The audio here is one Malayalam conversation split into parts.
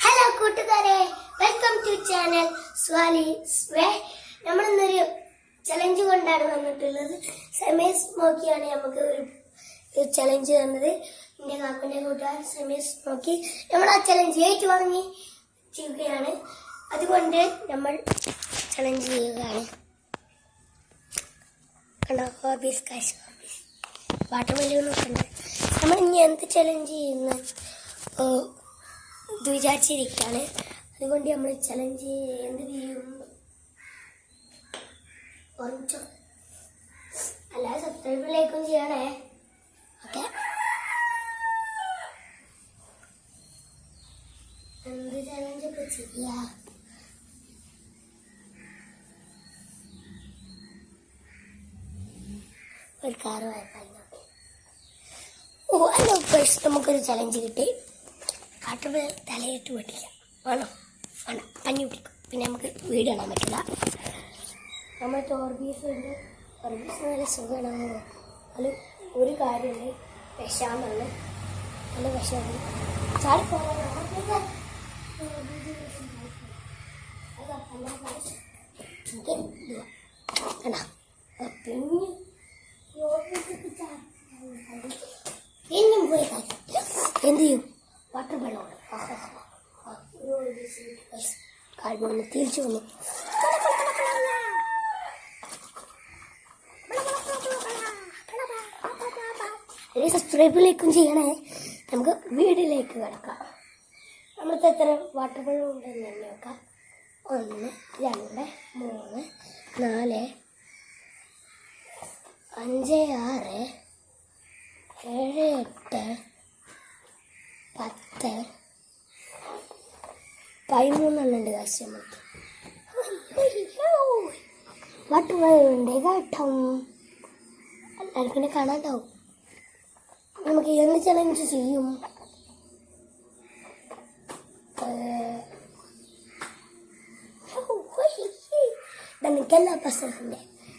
ഹലോ കൂട്ടുകാരെ. വെൽക്കം ടു ചാനൽ സ്വാലി സ്വേ നമ്മളിന്നൊരു ചലഞ്ച് കൊണ്ടാണ് വന്നിട്ടുള്ളത്. സമീസ് നോക്കിയാണ് നമുക്ക് ഒരു ചലഞ്ച് തന്നത്. എന്റെ കാക്കന്റെ കൂട്ടുകാർ സമീസ് നോക്കി. നമ്മൾ ആ ചലഞ്ച് ഏറ്റു വാങ്ങി ചെയ്യുകയാണ് അതുകൊണ്ട് നമ്മൾ ചലഞ്ച് ചെയ്യുകയാണ്. ഹോബീസ് കാശ് ഹോബീസ് വാട്ടർ മെലൂൺ നോക്കണ്ട നമ്മൾ ഇനി എന്ത് ചലഞ്ച് ചെയ്യുന്ന? ഏഹ്, ഇത് വിചാരിച്ചിരിക്കുകയാണ് അതുകൊണ്ട് നമ്മൾ ചലഞ്ച് എന്ത് ചെയ്യും? ഓർമ്മിച്ചോ അല്ല സബ്സ്ക്രൈബ് ലൈക്കും ചെയ്യണേ. ഓക്കെ. എന്ത് ചലഞ്ച് ഒക്കെ ചെയ്യാ? ഒരു കാറ് വായ്പ ഓ അല്ല ഫസ്റ്റ് നമുക്കൊരു ചലഞ്ച് കിട്ടി. കാട്ടുപേ തലയിട്ട് പൊട്ടിക്കാം വേണം വേണം. പഞ്ഞി പിടിക്കും പിന്നെ നമുക്ക് വീട് കാണാൻ പറ്റില്ല. നമ്മൾ ഓർബീസ് ഉണ്ട്. ഓർബീസ് നല്ല സുഖമാണ്. അത് ഒരു കാര്യമുണ്ട്. വിഷാമാണ് നല്ല വിഷമാണ് ചാടി പോകാൻ പിന്നെ പോയി എന്ത് ചെയ്യും? വാട്ടർ വെള്ളമാണ് കാൽമണ്ണ് തിരിച്ചു വന്നു. സബ്സ്ക്രൈബിലേക്കും ചെയ്യണേ. നമുക്ക് വീടിലേക്ക് കിടക്കാം. നമ്മൾക്ക് എത്ര വാട്ടർ വെള്ളം ഉണ്ടെന്ന് തന്നെ നോക്കാം. ഒന്ന് രണ്ട് മൂന്ന് നാല് അഞ്ച് ആറ് ഏഴ് എട്ട് പത്ത് പതിമൂന്നെണ്ണം ഉണ്ട് കാശ് വട്ടുകളുണ്ട് കേട്ടോ. എല്ലാവർക്കും എന്നെ നമുക്ക് എന്ത് ചലഞ്ച് ചെയ്യും? എല്ലാ പ്രശ്നത്തിന്റെ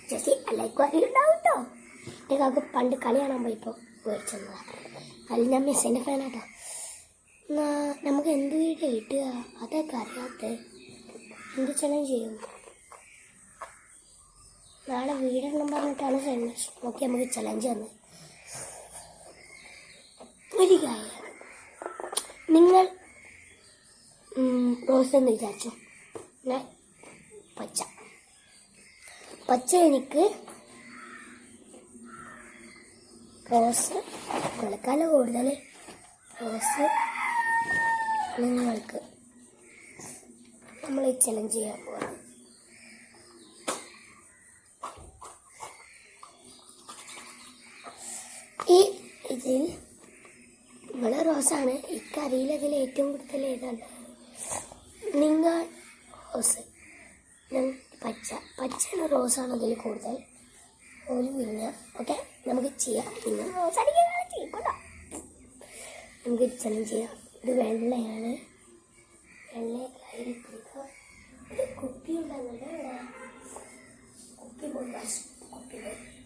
ചേച്ചി എല്ലാവർക്കും അറിയുണ്ടാവും കേട്ടോ. എന്റെ കാക്ക് പണ്ട് കളി കാണാൻ പോയപ്പോൾ മേടിച്ചതാണ് അതിൽ ഞാൻ മെസ്സിന്റെ ഫാനാട്ടോ നമുക്ക് എന്ത് വീട് കിട്ടുക? അതൊക്കെ അറിയാത്ത എന്ത് ചലഞ്ച് ചെയ്യും? നാളെ വീടെണ്ണം പറഞ്ഞിട്ടാണ് ചലഞ്ച് നോക്കി നമുക്ക് ചലഞ്ച് തന്നത് ഒരു കാര്യം. നിങ്ങൾ റോസ് എന്ന് വിചാരിച്ചു? പച്ച. പച്ച എനിക്ക് റോസ് വിളക്കാല കൂടുതൽ റോസ് നിങ്ങൾക്ക് നമ്മൾ ഈ ചലഞ്ച് ചെയ്യാൻ പോവാണ് ഈ ഇതിൽ ഇവിടെ റോസാണ്. ഇക്കറിയിൽ അതിൽ ഏറ്റവും കൂടുതൽ ഏതാണ് നിങ്ങൾ റോസ്. പച്ച. പച്ചയാണ് റോസാണ് അതിൽ കൂടുതൽ. ഒരു വിന്ന ഓക്കെ? നമുക്ക് ചെയ്യാം. പിന്നെ റോസ് അടിക്കാനാണ് കേട്ടോ നമുക്ക് ചലഞ്ച് ചെയ്യാം. ഇത് വെള്ളയാണ്. വെള്ള കയ്യിൽ കുപ്പി ഉണ്ടാകുന്നുണ്ട് കുപ്പി കൊണ്ട് കുപ്പി കൊണ്ട്